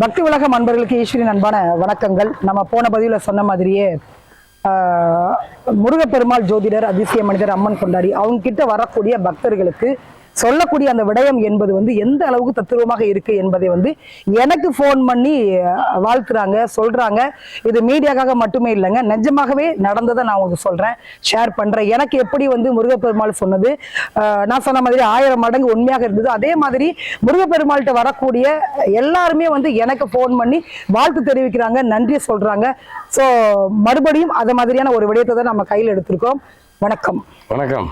பக்தி உலகம் அன்பர்களுக்கு ஈஸ்வரின் அன்பான வணக்கங்கள். நம்ம போன பதிவில் சொன்ன மாதிரியே ஆஹ், முருகப்பெருமாள் ஜோதிடர் அதிசய மனிதர் அம்மன் கொண்டாடி அவங்க கிட்ட வரக்கூடிய பக்தர்களுக்கு சொல்லக்கூடிய அந்த விடயம் என்பது வந்து எந்த அளவுக்கு தத்துவமாக இருக்கு என்பதை வந்து எனக்கு ஃபோன் பண்ணி வாழ்த்துறாங்க சொல்றாங்க. இது மீடியாக்காக மட்டுமே இல்லைங்க. நிஜமாகவே நடந்ததை நான் உங்களுக்கு சொல்றேன். ஷேர் பண்றேன். எனக்கு எப்படி வந்து முருகப்பெருமாள் சொன்னது? நான் சொன்ன மாதிரி ஆயிரம் மடங்கு உண்மையாக இருந்தது. அதே மாதிரி முருகப்பெருமாள்கிட்ட வரக்கூடிய எல்லாருமே வந்து எனக்கு ஃபோன் பண்ணி வாழ்த்து தெரிவிக்கிறாங்க நன்றி சொல்றாங்க. ஸோ மறுபடியும் அது மாதிரியான ஒரு விடயத்தை தான் நம்ம கையில் எடுத்திருக்கோம். வணக்கம். வணக்கம்.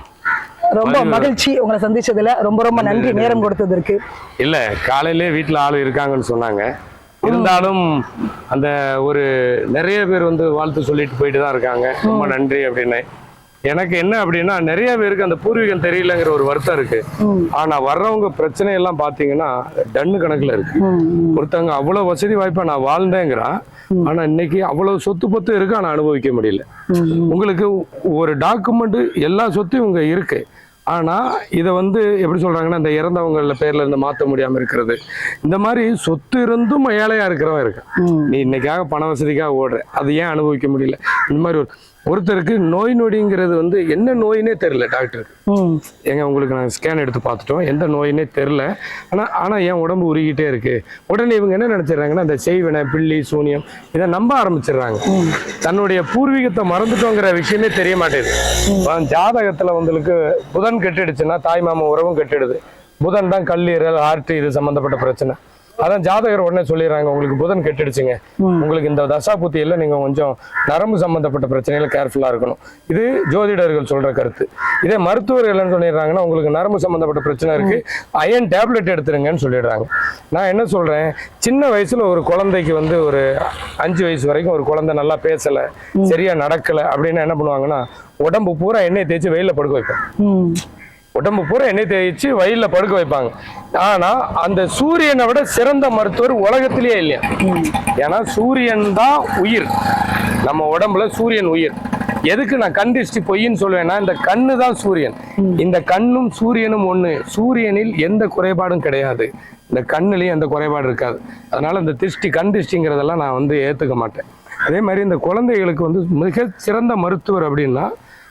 ரொம்ப மகிழ்ச்சி. உங்களை சந்திச்சதுல. ரொம்ப ரொம்ப நன்றி நேரம் கொடுத்ததற்கு. இல்ல காலையிலே வீட்டுல ஆளு இருக்காங்கன்னு சொன்னாங்க. இருந்தாலும் அந்த ஒரு நிறைய பேர் வந்து வாழ்த்து சொல்லிட்டு போயிட்டு தான் இருக்காங்க. ரொம்ப நன்றி அப்படின்னு. எனக்கு என்ன அப்படின்னா நிறைய பேருக்கு அந்த பூர்வீகம் தெரியலங்கிற ஒரு வருத்தம் இருக்கு. ஆனா வர்றவங்க பிரச்சனை எல்லாம் பாத்தீங்கன்னா டன்னு கணக்குல இருக்கு. ஒருத்தவங்க அவ்வளவு வசதி வாய்ப்பா நான் வாழ்ந்தேங்கிறான் ஆனா இன்னைக்கு அவ்வளவு சொத்து பத்து இருக்கு? ஆனா அனுபவிக்க முடியல. உங்களுக்கு ஒரு டாக்குமெண்ட் எல்லா சொத்தும் இவங்க இருக்கு. ஆனா இதை வந்து எப்படி சொல்றாங்கன்னா இந்த இறந்தவங்கள பேர்ல இருந்து மாத்த முடியாம இருக்கிறது. இந்த மாதிரி சொத்து இருந்தும் ஏழையா இருக்கிறவன் இருக்கான். நீ இன்னைக்காக பண வசதிக்காக ஓடுற. அது ஏன் அனுபவிக்க முடியல? இந்த மாதிரி ஒரு ஒருத்தருக்கு நோய் நொடிங்கிறது வந்து என்ன நோயினே தெரியல டாக்டருக்கு ஏங்க உங்களுக்கு நாங்கள் ஸ்கேன் எடுத்து பார்த்துட்டோம். எந்த நோயினே தெரில ஆனால் ஆனால் என் உடம்பு உருகிட்டே இருக்கு? உடனே இவங்க என்ன நினச்சிடுறாங்கன்னா அந்த செய்வினை பில்லி சூனியம் இதை நம்ப ஆரம்பிச்சிடுறாங்க. தன்னுடைய பூர்வீகத்தை மறந்துட்டோங்கிற விஷயமே தெரிய மாட்டேங்குது ஜாதகத்தில் உங்களுக்கு புதன் கெட்டுடுச்சுன்னா தாய் மாமா உறவும் கெட்டுடுது. புதன் தான் கல்லீரல் ஹார்ட் இது சம்மந்தப்பட்ட பிரச்சனை. அதான் ஜாதகர் உடனே சொல்லிடுறாங்க உங்களுக்கு புதன் கெட்டுடுச்சுங்க. உங்களுக்கு இந்த தசா புத்தியில நீங்க கொஞ்சம் நரம்பு சம்பந்தப்பட்ட பிரச்சனைகளை கேர்ஃபுல்லா இருக்கணும். இது ஜோதிடர்கள் சொல்ற கருத்து. இதே மருத்துவர்கள் என்ன சொல்லிடுறாங்கன்னா உங்களுக்கு நரம்பு சம்பந்தப்பட்ட பிரச்சனை இருக்கு. அயன் டேப்லெட் எடுத்துருங்கன்னு சொல்லிடுறாங்க. நான் என்ன சொல்றேன்? சின்ன வயசுல ஒரு குழந்தைக்கு வந்து ஒரு அஞ்சு வயசு வரைக்கும் ஒரு குழந்தை நல்லா பேசல சரியா நடக்கல அப்படின்னு என்ன பண்ணுவாங்கன்னா உடம்பு பூரா எண்ணெய் தேய்ச்சி வெயில படுக்க வைப்பாங்க ம். உடம்பு பூரா எண்ணெய் தேய்ச்சி வயலில் படுக்க வைப்பாங்க. ஆனால் அந்த சூரியனை விட சிறந்த மருத்துவர் உலகத்திலேயே இல்லையா? ஏன்னா சூரியன் தான் உயிர். நம்ம உடம்புல சூரியன் உயிர். எதுக்கு நான் கண் திருஷ்டி பொய்ன்னு சொல்லுவேன்னா இந்த கண்ணு தான் சூரியன். இந்த கண்ணும் சூரியனும் ஒன்று சூரியனில் எந்த குறைபாடும் கிடையாது. இந்த கண்ணுலேயும் எந்த குறைபாடு இருக்காது. அதனால இந்த திருஷ்டி கண் திருஷ்டிங்கிறதெல்லாம் நான் வந்து ஏற்றுக்க மாட்டேன். அதே மாதிரி இந்த குழந்தைகளுக்கு வந்து மிக சிறந்த மருத்துவர் அப்படின்னா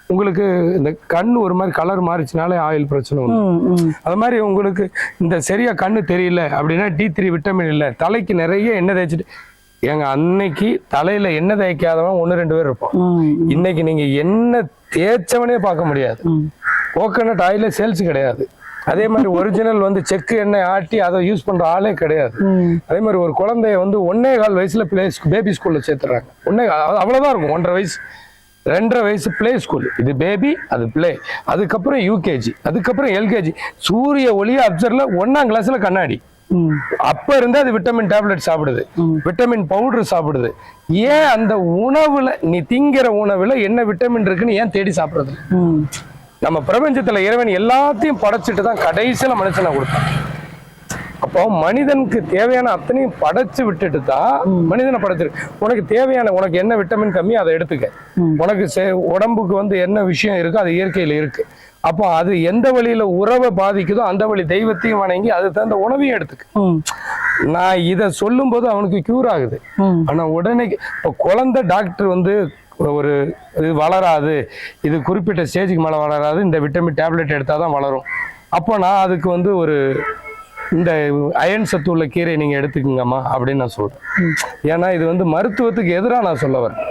உங்களுக்கு இந்த கண் ஒரு மாதிரி கலர் மாறிச்சுனாலே ஆயில் பிரச்சனை உண்டு ம் ம். அது மாதிரி உங்களுக்கு இந்த சரியா கண்ணு தெரியல அப்படின்னா டி த்ரீ விட்டமின் இல்லை. தலைக்கு நிறைய எண்ணெய் தேய்ச்சிட்டு ஏங்க அன்னைக்கு தலையில எண்ணெய் தேய்க்காதவன் ஒன்று ரெண்டு பேர் இருப்பான் ம் இன்னைக்கு நீங்க எண்ணெய் தேய்ச்சவனே பார்க்க முடியாது. கோகனட் ஆயில சேல்ஸ் கிடையாது. அதே மாதிரி ஒரிஜினல் வந்து செக்கு எண்ணெய் ஆட்டி அதை யூஸ் பண்ற ஆளே கிடையாது. அதே மாதிரி ஒரு குழந்தைய வந்து ஒன்னே கால் வயசுல பிளே பேபி ஸ்கூல்ல சேர்த்துறாங்க. ஒன்னே அவ்வளவுதான் இருக்கும் ஒன்றரை வயசு. ரெண்டரை வயசு ப்ளே ஸ்கூல் இது பேபி அது ப்ளே அதுக்கப்புறம் யூகேஜி அதுக்கப்புறம் எல்கேஜி சூரிய ஒளிய அப்சர்ல ஒன்னாம் கிளாஸ்ல கண்ணாடி. அப்ப இருந்தே அது விட்டமின் டேப்லெட் சாப்பிடுது. விட்டமின் பவுடர் சாப்பிடுது. ஏன் அந்த உணவுல நீ திங்கிற உணவுல என்ன விட்டமின் இருக்குன்னு ஏன் தேடி சாப்பிடுறது? நம்ம பிரபஞ்சத்துல இறைவன் எல்லாத்தையும் படைச்சிட்டு தான் கடைசியில மனுஷனை கொடுத்தான். அப்போ மனிதனுக்கு தேவையான அத்தனையும் படைச்சு விட்டுட்டு தான் மனிதனை படைச்சிருக்கு உனக்கு தேவையான உனக்கு என்ன விட்டமின் கம்மி அதை எடுத்துக்க. உனக்கு உடம்புக்கு வந்து என்ன விஷயம் இருக்கோ அது இயற்கையில இருக்கு. அப்போ அது எந்த வழியில உறவை பாதிக்குதோ அந்த வழி தெய்வத்தையும் வணங்கி அது தகுந்த உணவையும் எடுத்துக்க. நான் இதை சொல்லும்போது அவனுக்கு கியூர் ஆகுது. ஆனா உடனே இப்போ குழந்தை டாக்டர் வந்து ஒரு இது வளராது இது குறிப்பிட்ட ஸ்டேஜுக்கு மேலே வளராது இந்த விட்டமின் டேப்லெட் எடுத்தால் தான் வளரும். அப்போ நான் அதுக்கு வந்து ஒரு இந்த அயன் சத்து உள்ள கீரை நீங்கள் எடுத்துக்கங்கம்மா அப்படின்னு நான் சொல்கிறேன் ஏன்னா இது வந்து மருத்துவத்துக்கு எதிராக நான் சொல்ல வரேன்.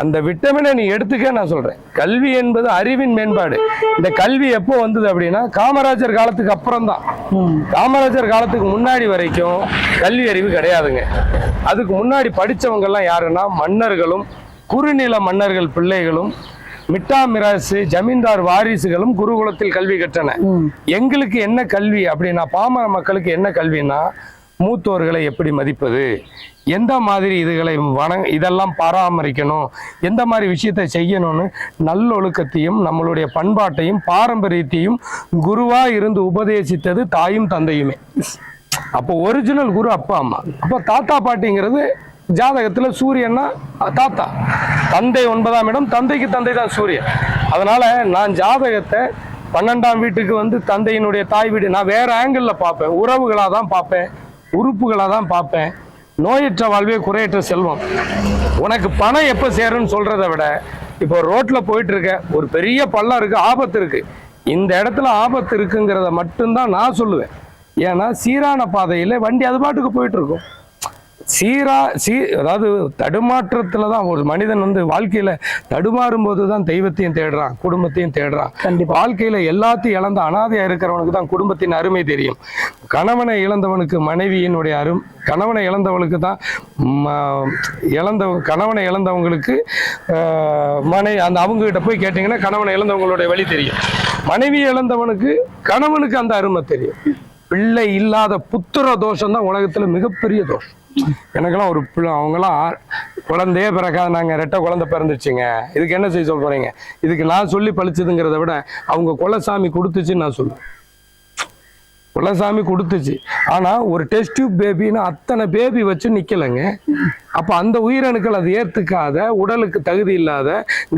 அந்த விட்டமினை நீ எடுத்துக்க நான் சொல்கிறேன் கல்வி என்பது அறிவின் மேம்பாடு. இந்த கல்வி எப்போ வந்தது அப்படின்னா காமராஜர் காலத்துக்கு அப்புறம் தான் காமராஜர் காலத்துக்கு முன்னாடி வரைக்கும் கல்வி அறிவு கிடையாதுங்க. அதுக்கு முன்னாடி படித்தவங்கள்லாம் யாருன்னா மன்னர்களும் குறுநில மன்னர்கள் பிள்ளைகளும் மிட்டா மிராசு ஜமீன்தார் வாரிசுகளும் குருகுலத்தில் கல்வி கற்றன. எங்களுக்கு என்ன கல்வி அப்படின்னா பாமர மக்களுக்கு என்ன கல்வின்னா மூத்தோர்களை எப்படி மதிப்பது? எந்த மாதிரி இதுகளை வணங்க இதெல்லாம் பராமரிக்கணும்? எந்த மாதிரி விஷயத்தை செய்யணும்னு நல்லொழுக்கத்தையும் நம்மளுடைய பண்பாட்டையும் பாரம்பரியத்தையும் குருவா இருந்து உபதேசித்தது தாயும் தந்தையுமே. அப்போ ஒரிஜினல் குரு அப்பா அம்மா. அப்போ தாத்தா பாட்டிங்கிறது ஜாதகத்தில் சூரியன்னா தாத்தா. தந்தை ஒன்பதாம் இடம் தந்தைக்கு தந்தை தான் சூரியன். அதனால் நான் ஜாதகத்தை பன்னெண்டாம் வீட்டுக்கு வந்து தந்தையினுடைய தாய் வீடு நான் வேறு ஆங்கிளில் பார்ப்பேன். உறவுகளாக தான் பார்ப்பேன். உறுப்புகளாக தான் பார்ப்பேன். நோயற்ற வாழ்வே குறையற்ற செல்வம். உனக்கு பணம் எப்போ சேரும்னு சொல்கிறத விட இப்போ ரோட்டில் போயிட்டு இருக்க ஒரு பெரிய பள்ளம் இருக்குது ஆபத்து இருக்குது இந்த இடத்துல ஆபத்து இருக்குங்கிறத மட்டும்தான் நான் சொல்லுவேன். ஏன்னா சீரான பாதையில் வண்டி அது பாட்டுக்கு போயிட்டு இருக்கும் சீரா சீ அதாவது தடுமாற்றத்துல தான் ஒரு மனிதன் வந்து வாழ்க்கையில தடுமாறும் போது தான் தெய்வத்தையும் தேடுறான் குடும்பத்தையும் தேடுறான். வாழ்க்கையில எல்லாத்தையும் இழந்த அனாதையா இருக்கிறவனுக்கு தான் குடும்பத்தின் அருமை தெரியும். கணவனை இழந்தவனுக்கு மனைவியினுடைய அரும் கணவனை இழந்தவனுக்கு தான் இழந்த கணவனை இழந்தவங்களுக்கு மனை அந்த அவங்க கிட்ட போய் கேட்டீங்கன்னா கணவனை இழந்தவங்களுடைய வழி தெரியும். மனைவி இழந்தவனுக்கு கணவனுக்கு அந்த அருமை தெரியும். பிள்ளை இல்லாத புத்திர தோஷம் தான் உலகத்துல மிகப்பெரிய தோஷம். எனக்கெல்லாம் ஒரு பிள்ளை அவங்கெல்லாம் குழந்தையே பிறக்காத நாங்கள் ரெட்டை குழந்தை பிறந்துச்சுங்க. இதுக்கு என்ன செய்ய சொல்ல போகிறீங்க இதுக்கு நான் சொல்லி பழிச்சதுங்கிறத விட அவங்க குலசாமி கொடுத்துச்சுன்னு நான் சொல்லுவேன். குலசாமி கொடுத்துச்சு. ஆனால் ஒரு டெஸ்ட் டியூப் பேபின்னு அத்தனை பேபி வச்சு நிற்கலைங்க அப்ப அந்த உயிரணுக்கள் அது ஏத்துக்காத உடலுக்கு தகுதி இல்லாத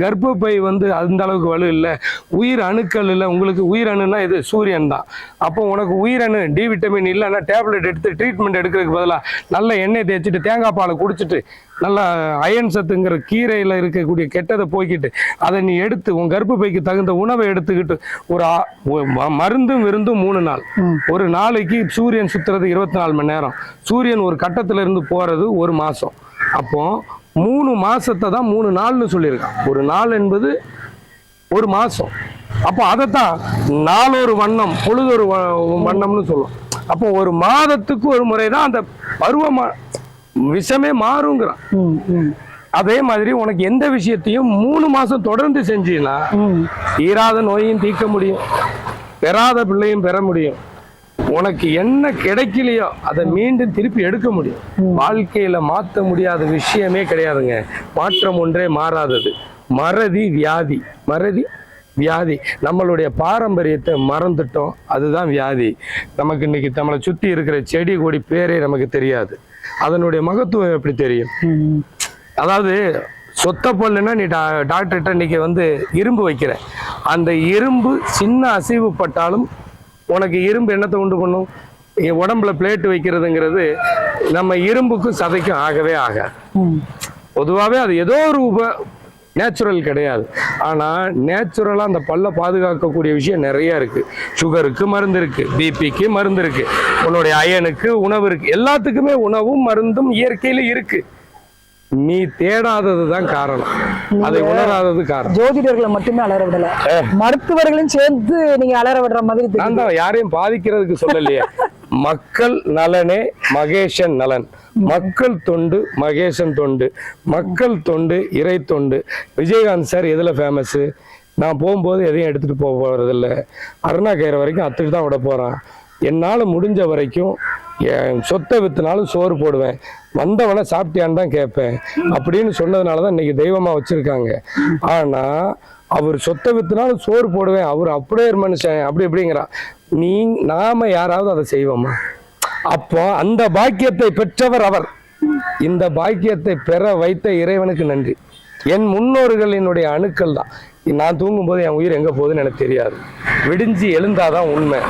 கர்ப்பப்பை வந்து அந்த அளவுக்கு வலு இல்லை உயிர் அணுக்கள் இல்லை உங்களுக்கு உயிரணுன்னா இது சூரியன் தான். அப்போ உனக்கு உயிரணு டி விட்டமின் இல்லைன்னா டேப்லெட் எடுத்து ட்ரீட்மெண்ட் எடுக்கிறதுக்கு பதிலாக நல்ல எண்ணெய் தேய்ச்சிட்டு தேங்காய் பாலை குடிச்சிட்டு நல்ல அயன் சத்துங்கிற கீரையில் இருக்கக்கூடிய கெட்டதை போய்க்கிட்டு அதை நீ எடுத்து உன் கர்ப்பப்பைக்கு தகுந்த உணவை எடுத்துக்கிட்டு ஒரு மருந்தும் விருந்தும் மூணு நாள். ஒரு நாளைக்கு சூரியன் சுத்துறது இருபத்தி நாலு மணி நேரம். சூரியன் ஒரு கட்டத்துல இருந்து போறது ஒரு மாசம். அப்போ மூணு மாசத்தை தான் மூணு நாள்னு சொல்லியிருக்கான். ஒரு நாள் என்பது ஒரு மாசம். அப்போ அதைத்தான் நாளொரு வண்ணம் பொழுதொரு வண்ணம்னு சொல்லுவோம். அப்போ ஒரு மாதத்துக்கு ஒரு முறை தான் அந்த பருவமா விஷமே மாறுங்கிறான். அதே மாதிரி உனக்கு எந்த விஷயத்தையும் மூணு மாசம் தொடர்ந்து செஞ்சீன்னா ம். தீராத நோயையும் தீர்க்க முடியும். பெறாத பிள்ளையும் பெற முடியும். உனக்கு என்ன கிடைக்கலையோ அதை மீண்டும் திருப்பி எடுக்க முடியும். வாழ்க்கையில மாத்த முடியாத விஷயமே கிடையாதுங்க. மாற்றம் ஒன்றே மாறாதது. மறதி வியாதி. மறதி வியாதி. நம்மளுடைய பாரம்பரியத்தை மறந்துட்டோம். அதுதான் வியாதி. நமக்கு இன்னைக்கு நம்மளை சுத்தி இருக்கிற செடி கொடி பேரே நமக்கு தெரியாது. அதனுடைய மகத்துவம் எப்படி தெரியும். அதாவது சொத்த பல்லுன்னா நீ டா டாக்டர்கிட்ட இன்னைக்கு வந்து இரும்பு வைக்கிற. அந்த இரும்பு சின்ன அசைவு பட்டாலும் உனக்கு இரும்பு என்னத்தை உண்டு பண்ணும்? உடம்புல பிளேட் வைக்கிறதுங்கிறது நம்ம இரும்புக்கும் சதைக்கும் ஆகவே ஆகாது. பொதுவாகவே அது ஏதோ ஒரு உப நேச்சுரல் கிடையாது. ஆனால் நேச்சுரலாக அந்த பல்லை பாதுகாக்கக்கூடிய விஷயம் நிறைய இருக்கு. சுகருக்கு மருந்து இருக்கு பிபிக்கு மருந்து இருக்கு. உன்னுடைய அயனுக்கு உணவு இருக்கு. எல்லாத்துக்குமே உணவும் மருந்தும் இயற்கையில இருக்கு. நீ தேடாதது தான் காரணம் அதை உணராதது காரணம். ஜோதிடர்களை மட்டுமே அலற விடல. மருத்துவர்களையும் சேர்த்து நீங்க அலற விடுற மாதிரி. நான் தான் யாரையும் பாதிக்கிறதுக்கு சொல்லலையே. மக்கள் நலனே மகேஷன் நலன். மக்கள் தொண்டு மகேசன் தொண்டு. மக்கள் தொண்டு இறை தொண்டு. விஜயகாந்த் சார் எதுல ஃபேமஸ் நான் போகும்போது எதையும் எடுத்துட்டு போக போறதில்ல. அருணா கயிறு வரைக்கும் அத்துட்டு தான் விட போறான். என்னால் முடிஞ்ச வரைக்கும் சொத்தை விற்றுனாலும் சோறு போடுவேன். வந்தவனை சாப்பிட்டியான்னு தான் கேட்பேன். அப்படின்னு சொன்னதுனால தான் இன்னைக்கு தெய்வமாக வச்சுருக்காங்க. ஆனால் அவர் சொத்தை விற்றுனாலும் சோறு போடுவேன். அவர் அப்படியே ஒரு மனுஷன் அப்படி இப்படிங்கிறான். நீ நாம யாராவது அதை செய்வோமா? அப்போ அந்த பாக்கியத்தை பெற்றவர் அவர். இந்த பாக்கியத்தை பெற வைத்த இறைவனுக்கு நன்றி. என் முன்னோர்களினுடைய அணுக்கள் தான் நான் தூங்கும்போது என் உயிர் எங்கே போகுதுன்னு எனக்கு தெரியாது. விடிஞ்சு எழுந்தாதான் உண்மை.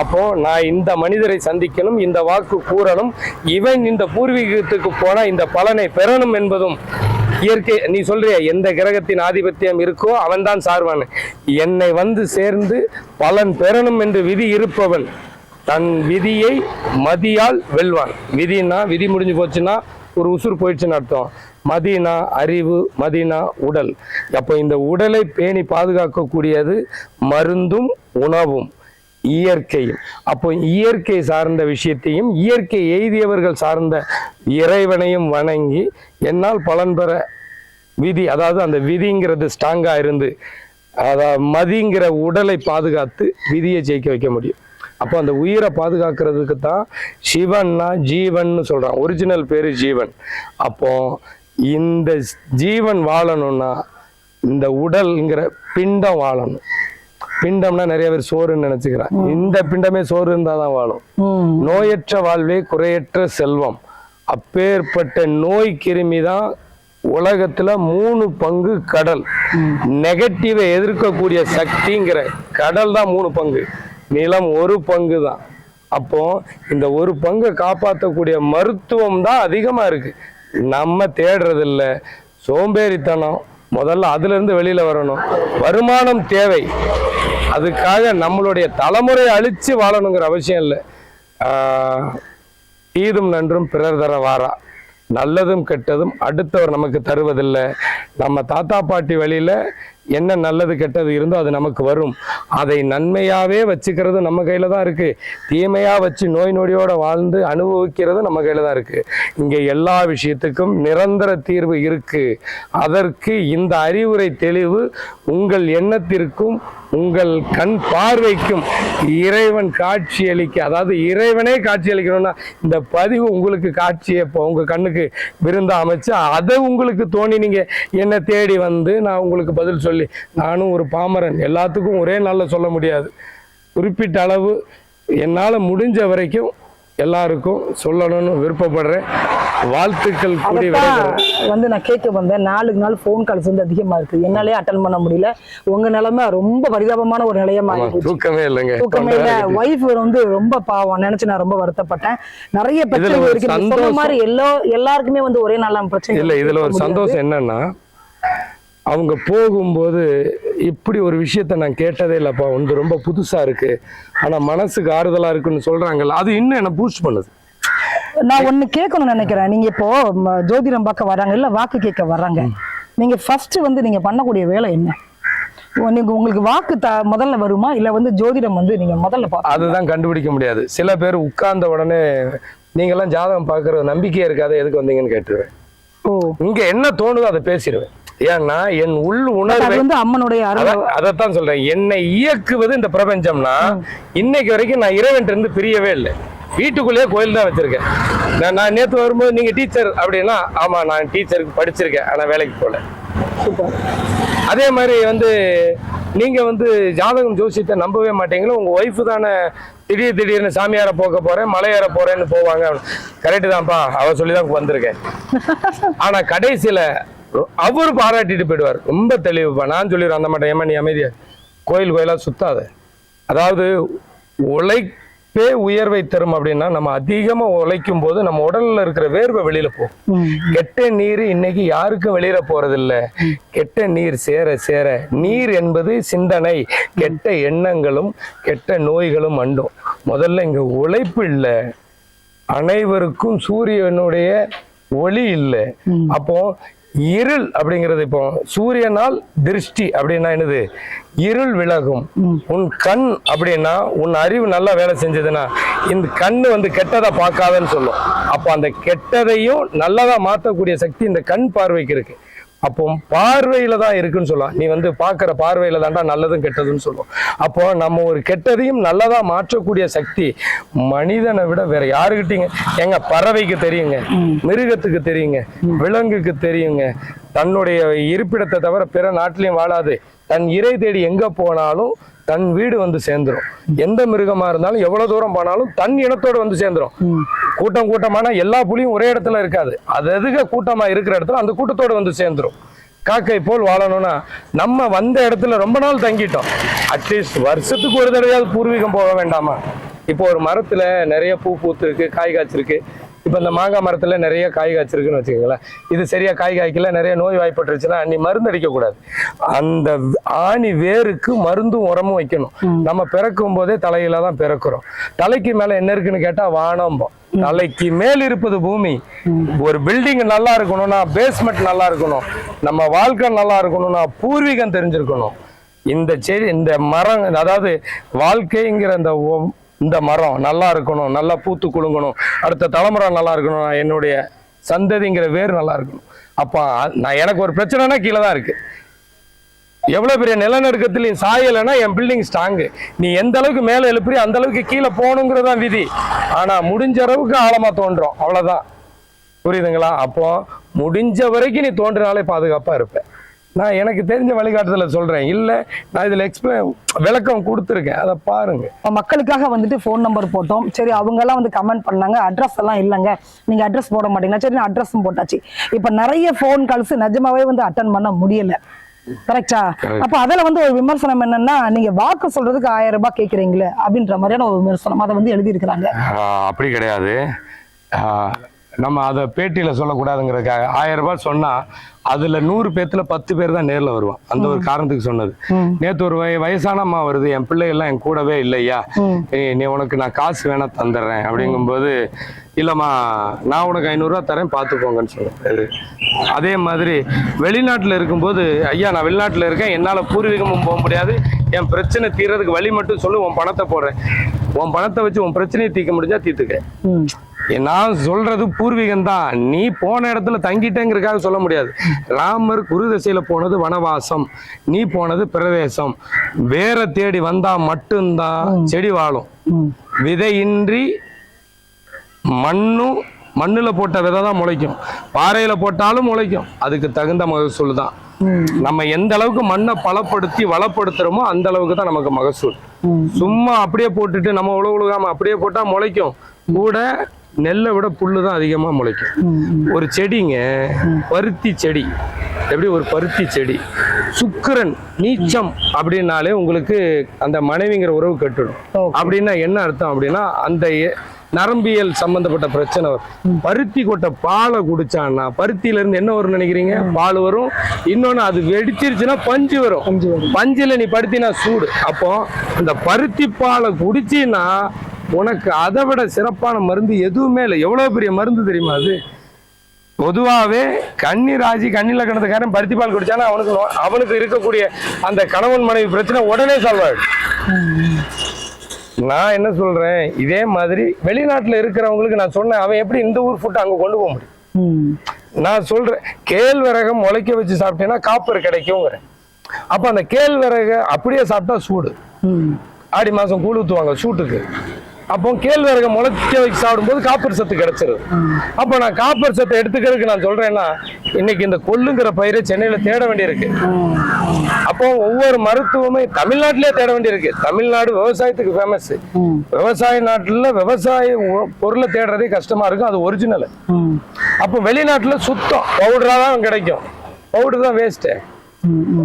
அப்போது நான் இந்த மனிதரை சந்திக்கணும் இந்த வாக்கு கூறணும். இவன் இந்த பூர்வீகத்துக்கு போனால் இந்த பலனை பெறணும் என்பதும் இயற்கை நீ சொல்றிய எந்த கிரகத்தின் ஆதிபத்தியம் இருக்கோ அவன்தான் சார்வான். என்னை வந்து சேர்ந்து பலன் பெறணும் என்று விதி இருப்பவன் தன் விதியை மதியால் வெல்வான். விதினா விதி முடிஞ்சு போச்சுன்னா ஒரு உசுர் போயிடுச்சுன்னு அர்த்தம். மதினா அறிவு மதினா உடல். அப்போ இந்த உடலை பேணி பாதுகாக்கக்கூடியது மருந்தும் உணவும் இயற்கையும். அப்போ இயற்கை சார்ந்த விஷயத்தையும் இயற்கை எய்தியவர்கள் சார்ந்த இறைவனையும் வணங்கி என்னால் பலன் பெற விதி அதாவது அந்த விதிங்கிறது ஸ்ட்ராங்காக இருந்து அதாவது மதிங்கிற உடலை பாதுகாத்து விதியை ஜெயிக்க வைக்க முடியும். அப்போ அந்த உயிரை பாதுகாக்கிறதுக்கு தான் சிவன்னா ஜீவன்னு சொல்றான் ஒரிஜினல் பேரு ஜீவன். அப்போ இந்த ஜீவன் வாழணும்னா இந்த உடல்ங்கிற பிண்டம் வாழணும். பிண்டம்னா நிறைய பேர் சோறுன்னு நினைச்சுக்கிறான் இந்த பிண்டமே சோறு இருந்தாதான் தான் வாழும். நோயற்ற வாழ்வே குறையற்ற செல்வம். அப்பேற்பட்ட நோய் கிருமி தான் உலகத்துல மூணு பங்கு கடல். நெகட்டிவை எதிர்க்கக்கூடிய சக்திங்கிற கடல் தான் மூணு பங்கு. நிலம் ஒரு பங்கு தான் அப்போ இந்த ஒரு பங்கை காப்பாற்றக்கூடிய மருத்துவம் தான் அதிகமாக இருக்கு. நம்ம தேடுறது சோம்பேறித்தனம். முதல்ல அதுலேருந்து வெளியில் வரணும். வருமானம் தேவை. அதுக்காக நம்மளுடைய தலைமுறை அழித்து வாழணுங்கிற அவசியம் இல்லை. ஈதும் நன்றும் பிறர் தர வாரா. நல்லதும் கெட்டதும் அடுத்தவர் நமக்கு தருவதில்லை. நம்ம தாத்தா பாட்டி வழியில் என்ன நல்லது கெட்டது இருந்தோ அது நமக்கு வரும். அதை நன்மையாவே வச்சுக்கிறது நம்ம கையில தான் இருக்கு. தீமையா வச்சு நோய் நொடியோட வாழ்ந்து அனுபவிக்கிறது நம்ம கையில தான் இருக்கு. இங்க எல்லா விஷயத்துக்கும் நிரந்தர தீர்வு இருக்கு. அதற்கு இந்த அறிவுரை தெளிவு உங்கள் எண்ணத்திற்கும் உங்கள் கண் பார்வைக்கும் இறைவன் காட்சி அளிக்க அதாவது இறைவனே காட்சி அளிக்கணும்னா இந்த பதிவு உங்களுக்கு காட்சியை இப்போ உங்கள் கண்ணுக்கு விருந்தா அமைச்சு அதை உங்களுக்கு தோணி நீங்கள் என்னை தேடி வந்து நான் உங்களுக்கு பதில் சொல்லி நானும் ஒரு பாமரன் எல்லாத்துக்கும் ஒரே நாளில் சொல்ல முடியாது. குறிப்பிட்ட அளவு என்னால் முடிஞ்ச வரைக்கும் எல்லாருக்கும் சொல்லணும்னு விருப்பப்படுறேன். வாழ்த்துக்கள் கூடி வந்து நான் கேட்க வந்தேன். நாளுக்கு நாள் ஃபோன் கால்ஸ் வந்து அதிகமா இருக்கு. என்னாலே அட்டன் பண்ண முடியல. உங்க நிலைமை ரொம்ப பரிதாபமான ஒரு நிலைய மாறி ஆமா, போச்சு. தூக்கமே இல்லைங்க. தூக்கமே இல்ல. ஒய்ஃப் வந்து ரொம்ப பாவம். நினைச்சு நான் ரொம்ப வருத்தப்பட்டேன். நிறைய பிரச்சனை இருக்கு. மாதிரி எல்லா எல்லாருக்குமே வந்து ஒரே நாள்ல பிரச்சனை இல்ல இதுல ஒரு இருக்க. சந்தோஷம் என்னன்னா அவங்க போகும்போது இப்படி ஒரு விஷயத்த நான் கேட்டதே இல்லப்பா. வந்து ரொம்ப புதுசா இருக்கு. ஆனா மனசுக்கு ஆறுதலா இருக்குன்னு சொல்றாங்கல்ல அது இன்னும் என்ன பூஸ்ட் பண்ணுது. நான் ஒண்ணு கேட்கணும்னு நினைக்கிறேன். நீங்க இப்போ ஜோதிடம் பார்க்க வர்றாங்க இல்ல வாக்கு கேட்க வர்றாங்க நீங்க ஃபர்ஸ்ட் வந்து நீங்க பண்ணக்கூடிய வேலை என்ன? உ- நீங்க உங்களுக்கு வாக்கு த முதல்ல வருமா? இல்ல வந்து ஜோதிடம் வந்து நீங்க முதல்ல பா அதுதான் கண்டுபிடிக்க முடியாது. சில பேர் உட்கார்ந்த உடனே நீங்கெல்லாம் ஜாதகம் பார்க்கறது நம்பிக்கையே இருக்காத எதுக்கு வந்தீங்கன்னு கேட்டுருவேன். ஓ. இங்க என்ன தோணுதோ அதை பேசிடுவேன். ஏன்னா என் உள் உணர்வை வந்து அம்மனுடைய அதைத்தான் சொல்றேன். என்னை இயக்குவது இந்த பிரபஞ்சம்னா இன்னைக்கு வரைக்கும் நான் இறைவன் இருந்து பிரியவே இல்லை. வீட்டுக்குள்ளேயே கோயில் தான் வச்சிருக்கேன். நான் நான் நேத்து வரும்போது நீங்க டீச்சர் அப்படின்னா ஆமா நான் டீச்சருக்கு படிச்சிருக்கேன் ஆனா வேலைக்கு போல அதே மாதிரி வந்து நீங்க வந்து ஜாதகம் ஜோசியத்தை நம்பவே மாட்டீங்களோ உங்க ஒய்ஃப் தானே திடீர் திடீர்னு சாமியார போக போறேன் மலையேற போறேன்னு போவாங்க. கரெக்டு தான்ப்பா அவ சொல்லி தான் வந்திருக்கேன். ஆனா கடைசியில அவரு பாராட்டிட்டு போயிடுவார். ரொம்ப தெளிவுப்பா நான் சொல்லிடுவேன் அந்த மாட்டேன். ஏமா நீ அமைதியா? கோயில் கோயிலா சுத்தாத. அதாவது உழைப்பே உயர்வை தரும் அப்படின்னா நம்ம அதிகமா உழைக்கும் போது நம்ம உடல்ல இருக்கிற வேர்வை வெளியில போகும். கெட்ட நீர் இன்னைக்கு யாருக்கும் வெளியில போறதில்ல. கெட்ட நீர் சேர சேர நீர் என்பது சிந்தனை. கெட்ட எண்ணங்களும் கெட்ட நோய்களும் அண்டும். முதல்ல இங்க உழைப்பு இல்லை. அனைவருக்கும் சூரியனுடைய ஒளி இல்லை. அப்போ இருள் அப்படிங்கிறது இப்போ சூரியனால் திருஷ்டி அப்படின்னா என்னது? இருள் விலகும். உன் கண் அப்படின்னா உன் அறிவு நல்லா வேலை செஞ்சதுன்னா இந்த கண்ணு வந்து கெட்டதை பார்க்காதன்னு சொல்லும். அப்போ அந்த கெட்டதையும் நல்லதா மாற்றக்கூடிய சக்தி இந்த கண் பார்வைக்கு இருக்கு. அப்போ பார்வையில தான் இருக்குன்னு சொல்லலாம் நீ வந்து பார்க்குற பார்வையில தான்டா நல்லதும் கெட்டதுன்னு சொல்லுவோம் அப்போ நம்ம ஒரு கெட்டதையும் நல்லதா மாற்றக்கூடிய சக்தி மனிதனை விட வேற யாருக்கிட்டீங்க எங்க பறவைக்கு தெரியுங்க மிருகத்துக்கு தெரியுங்க விலங்குக்கு தெரியுங்க. தன்னுடைய இருப்பிடத்தை தவிர பிற நாட்டிலையும் வாழாது. தன் இறை தேடி எங்க போனாலும் தன் வீடு வந்து சேர்ந்துரும். எந்த மிருகமா இருந்தாலும் எவ்வளவு தூரம் போனாலும் தன் இனத்தோட வந்து சேர்ந்துரும். கூட்டம் கூட்டமான எல்லா புலியும் ஒரே இடத்துல இருக்காது. அது எதுக கூட்டமா இருக்கிற இடத்துல அந்த கூட்டத்தோட வந்து சேர்ந்துரும். காக்கை போல் வாழணும்னா நம்ம வந்த இடத்துல ரொம்ப நாள் தங்கிட்டோம். அட்லீஸ்ட் வருஷத்துக்கு ஒரு தடவையாவது பூர்வீகம் போக வேண்டாமா? இப்போ ஒரு மரத்துல நிறைய பூ பூத்திருக்கு காய் காய்ச்சிருக்கு. இப்போ இந்த மாங்காய் மரத்துல நிறைய காய் காய்ச்சிருக்குன்னு வச்சுக்கோங்களேன். இது சரியா காய் காய்க்கல நிறைய நோய் வாய்ப்பட்டுருச்சுன்னா நீ மருந்து அடிக்க கூடாது அந்த ஆணி வேருக்கு மருந்தும் உரமும் வைக்கணும். நம்ம பிறக்கும் போதே தலையில தான் பிறக்கிறோம். தலைக்கு மேல என்ன இருக்குன்னு கேட்டா வானம்போம். தலைக்கு மேல் இருப்பது பூமி. ஒரு பில்டிங் நல்லா இருக்கணும்னா பேஸ்மெண்ட் நல்லா இருக்கணும். நம்ம வாழ்க்கை நல்லா இருக்கணும்னா பூர்வீகம் தெரிஞ்சிருக்கணும். இந்த செடி இந்த மரம் அதாவது வாழ்க்கைங்கிற இந்த ஒ- இந்த மரம் நல்லா இருக்கணும் நல்லா பூத்து குலுங்கணும் அடுத்த தலைமுறை நல்லா இருக்கணும் என்னுடைய சந்ததிங்கிற வேர் நல்லா இருக்கணும். அப்போ நான் எனக்கு ஒரு பிரச்சனைனா கீழே தான் இருக்கு. எவ்வளோ பெரிய நிலநடுக்கத்திலையும் சாயலைன்னா என் பில்டிங் ஸ்ட்ராங்கு நீ எந்த அளவுக்கு மேலே எழுப்புறியோ அந்த அளவுக்கு கீழே போகணுங்கிறது தான் விதி. ஆனால் முடிஞ்ச அளவுக்கு ஆழமாக தோன்றும் அவ்வளோதான் புரியுதுங்களா? அப்போ முடிஞ்ச வரைக்கும் நீ தோன்றினாலே பாதுகாப்பாக இருப்பேன் நான் எனக்கு தெரிஞ்ச வழிகாட்டுதல சொல்றேன். இல்ல நான் இதுல எக்ஸ்பிளைன் விளக்கம் கொடுத்துருக்கேன். அதை பாருங்க. இப்ப மக்களுக்காக வந்துட்டு ஃபோன் நம்பர் போட்டோம். சரி அவங்க எல்லாம் வந்து கமெண்ட் பண்ணாங்க. அட்ரஸ் எல்லாம் இல்லைங்க. நீங்க அட்ரஸ் போட மாட்டீங்களா? சரி நான் அட்ரஸும் போட்டாச்சு. இப்ப நிறைய ஃபோன் கால்ஸ் நிஜமாவே வந்து அட்டன் பண்ண முடியல. கரெக்டா. அப்ப அதுல வந்து ஒரு விமர்சனம் என்னன்னா நீங்க வாக்கு சொல்றதுக்கு ஆயிரம் ரூபாய் கேக்குறீங்களே அப்படின்ற மாதிரியான ஒரு விமர்சனம் அதை வந்து எழுதி இருக்கிறாங்க அப்படி கிடையாது. நம்ம அதை பேட்டியில் சொல்லக்கூடாதுங்கிறதுக்காக ஆயிரம் ரூபாய் சொன்னா அதுல நூறு பேத்துல பத்து பேர் தான் நேர்ல வருவான். அந்த ஒரு காரணத்துக்கு சொன்னது. நேத்து ஒரு வய வயசான அம்மா வருது என் பிள்ளை எல்லாம் என் கூடவே இல்லையா? நீ உனக்கு நான் காசு வேணா தந்துடுறேன் அப்படிங்கும்போது இல்லம்மா நான் உனக்கு ஐநூறுரூவா தரேன் பார்த்துக்கோங்கன்னு சொல்லுறது அதே மாதிரி வெளிநாட்டில் இருக்கும்போது ஐயா நான் வெளிநாட்டில் இருக்கேன் என்னால் பூர்வீகமும் போக முடியாது. என் பிரச்சனை தீர்றதுக்கு வழி மட்டும் சொல்லு உன் பணத்தை போடுறேன். உன் பணத்தை வச்சு உன் பிரச்சனையை தீர்க்க முடிஞ்சா தீர்த்துக்க. நான் சொல்றது பூர்வீகம் தான் நீ போன இடத்துல தங்கிட்டேங்கிறதுக்காக சொல்ல முடியாது. ராமர் குரு திசையில போனது வனவாசம். நீ போனது பிரதேசம். வேற தேடி வந்தா மட்டும்தான் செடி வாழும். விதையின்றி மண்ணும் மண்ணுல போட்ட விதை தான் முளைக்கும். பாறையில போட்டாலும் முளைக்கும். அதுக்கு தகுந்த மகசூல் தான். நம்ம எந்த அளவுக்கு மண்ணை பலப்படுத்தி வளப்படுத்துறோமோ அந்த அளவுக்கு தான் நமக்கு மகசூல். சும்மா அப்படியே போட்டுட்டு நம்ம உழவு உழுகாம அப்படியே போட்டா முளைக்கும். கூட நெல்லை விட புல்லு தான் அதிகமா முளைக்கும். ஒரு செடிங்க பருத்தி செடி. எப்படி ஒரு பருத்தி செடி? சுக்கிரன் நீச்சம் அப்படின்னாலே உங்களுக்கு அந்த மனைவிங்கிற உறவு கட்டுடும். அப்படின்னா என்ன அர்த்தம் அப்படின்னா அந்த நரம்பியல் சம்பந்தப்பட்ட பிரச்சனை வரும். பருத்தி கொட்டை பாலை குடிச்சான்னா பருத்தியில இருந்து என்ன வரும்னு நினைக்கிறீங்க? பால் வரும். இன்னொன்னு அது வெடிச்சிருச்சுன்னா பஞ்சு வரும். பஞ்சு வரும். பஞ்சுல நீ பருத்தினா சூடு. அப்போ அந்த பருத்தி பாலை குடிச்சின்னா உனக்கு அதை விட சிறப்பான மருந்து எதுவுமே இல்லை. எவ்வளோ பெரிய மருந்து தெரியுமா அது? பொதுவாகவே கன்னி ராஜி கண்ணில கிணத்துக்காரன் பருத்தி பால் குடித்தானா அவனுக்கு அவனுக்கு இருக்கக்கூடிய அந்த கணவன் மனைவி பிரச்சனை உடனே சால்வ் நான் என்ன சொல்கிறேன் இதே மாதிரி வெளிநாட்டில் இருக்கிறவங்களுக்கு நான் சொன்னேன் அவன் எப்படி இந்த ஊர் ஃபுட்டு அங்கே கொண்டு போக முடியும்? நான் சொல்கிறேன் கேழ்வரகம் முளைக்க வச்சு சாப்பிட்டேன்னா காப்பர் கிடைக்குங்கிறேன் அப்போ அந்த கேழ்வரக அப்படியே சாப்பிட்டா சூடு. ஆடி மாதம் கூழ் ஊற்றுவாங்க சூட்டுக்கு. அப்போ கேழ்வரக முளைக்க வச்சு சாப்பிடும்போது காப்பர் சத்து கிடைச்சிருது. அப்போ நான் காப்பர் சத்தை எடுத்துக்கிறதுக்கு நான் சொல்றேன்னா இன்னைக்கு இந்த கொள்ளுங்கிற பயிரை சென்னையில தேட வேண்டியிருக்கு. அப்போ ஒவ்வொரு மருத்துவமே தமிழ்நாட்டிலே தேட வேண்டியிருக்கு. தமிழ்நாடு விவசாயத்துக்கு ஃபேமஸ். விவசாய நாட்டுல விவசாய பொருளை தேடுறதே கஷ்டமா இருக்கும். அது ஒரிஜினல். அப்போ வெளிநாட்டுல சுத்தம் பவுடரா தான் கிடைக்கும். பவுடர் தான் வேஸ்ட்டு.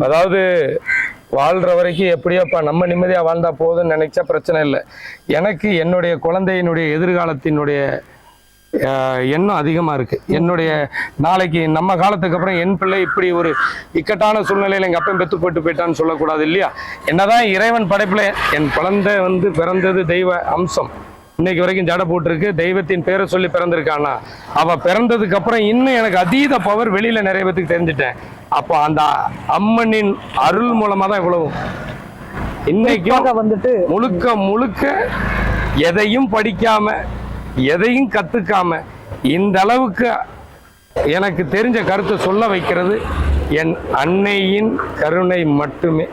அதாவது வாழ்கிற வரைக்கும் எப்படியோப்பா நம்ம நிம்மதியாக வாழ்ந்தால் போதும்னு நினச்சா பிரச்சனை இல்லை. எனக்கு என்னுடைய குழந்தையினுடைய எதிர்காலத்தினுடைய எண்ணம் அதிகமாக இருக்குது என்னுடைய நாளைக்கு நம்ம காலத்துக்கு அப்புறம் என் பிள்ளை இப்படி ஒரு இக்கட்டான சூழ்நிலையில் எங்கள் அப்பன் பெற்று போட்டு போயிட்டான்னு சொல்லக்கூடாது இல்லையா? என்னதான் இறைவன் படைப்பில் என் குழந்தை வந்து பிறந்தது தெய்வ அம்சம். இன்னைக்கு வரைக்கும் ஜடை போட்டிருக்கு. தெய்வத்தின் பேரை சொல்லி பிறந்திருக்கானா? அவ பிறந்ததுக்கு அப்புறம் இன்னும் எனக்கு அதீத பவர் வெளியில நிறைய பேத்துக்கு தெரிஞ்சுட்டேன். அப்போ அந்த அம்மனின் அருள் மூலமா தான் இவ்வளவு. குறிப்பாக வந்துட்டு முழுக்க முழுக்க எதையும் படிக்காம எதையும் கத்துக்காம இந்த அளவுக்கு எனக்கு தெரிஞ்ச கருத்தை சொல்ல வைக்கிறது என் அன்னையின் கருணை மட்டுமே.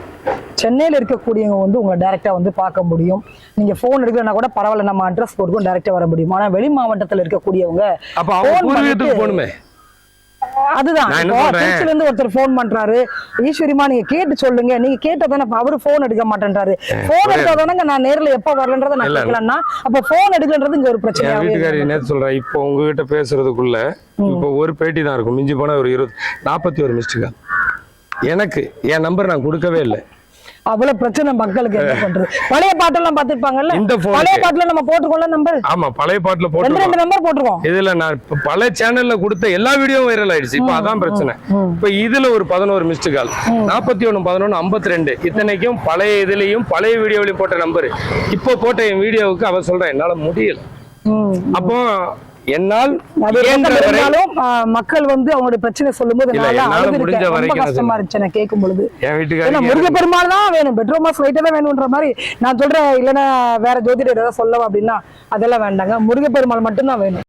சென்னையில இருக்கக்கூடியவங்க வந்து உங்களை டைரக்டா வந்து பார்க்க முடியும். நீங்க போன் எடுக்கலன்னா கூட பரவாயில்ல நம்ம அட்ரஸ் போட்டுக்கும் டைரக்டா வர முடியும். ஆனா வெளி மாவட்டத்துல இருக்கக்கூடியவங்க போகணுமே. அதுதான். என்ன? திருச்சில இருந்து ஒருத்தர் ஃபோன் பண்றாரு. ஈஸ்வரிமா நீங்க கேட்டு சொல்லுங்க. நீங்க கேட்டதானே அவரு போன் எடுக்க மாட்டேன்றாரு. போன் எடுத்தாதானங்க நான் நேர்ல எப்ப வரலன்றதை நான். கேட்கலன்னா அப்ப போன் எடுக்கலன்றது இங்க ஒரு என் பிரச்சனையாவே வீட்டுக்காரி. நேத்து சொல்றேன் இப்போ உங்ககிட்ட பேசுறதுக்குள்ள இப்போ ஒரு பேட்டி தான் இருக்கும். மிஞ்சி போனா ஒரு இருபது நாற்பத்தி ஒரு மிஸ்டு கால் எனக்கு என் நம்பர் நான் கொடுக்கவே இல்லை. அவ்வளவு பிரச்சனை மக்களுக்கு என்ன பண்றது? பழைய பாட்டெல்லாம் பாத்துருப்பாங்கல்ல இந்த பழைய. பாட்டுல நம்ம போட்டுக்கோல நம்பர் ஆமா பழைய பாட்டுல ரெண்டு போட்டு ரெண்டு நம்பர் போட்டுருக்கோம். இதுல நான் பல சேனல்ல கொடுத்த எல்லா வீடியோவும் வைரல் ஆயிடுச்சு. இப்ப அதான் பிரச்சனை. இப்ப இதுல ஒரு பதினோரு மிஸ்டு கால் நாற்பத்தி ஒண்ணு பதினொன்னு ஐம்பத்தி ரெண்டு இத்தனைக்கும் பழைய இதுலயும் பழைய வீடியோவிலையும் போட்ட நம்பர் இப்போ போட்ட என் வீடியோவுக்கு அவ சொல்றேன் என்னால முடியல. அப்போ என்னால் மக்கள் வந்து அவங்களுடைய பிரச்சனை சொல்லும்போது வரைக்கும் நான் கஷ்டமா இருந்துச்சு எனக்கு கேட்கும் பொழுது. முருகப்பெருமாள் தான் வேணும். பெட்ரோல் மாஸ் லைட்டா தான் வேணும்ன்ற மாதிரி நான் சொல்றேன் இல்லைன்னா வேற ஜோதிடர் ஏதாவது சொல்லவா அப்படின்னா அதெல்லாம் வேண்டாங்க. முருகப்பெருமாள் மட்டும்தான் வேணும்.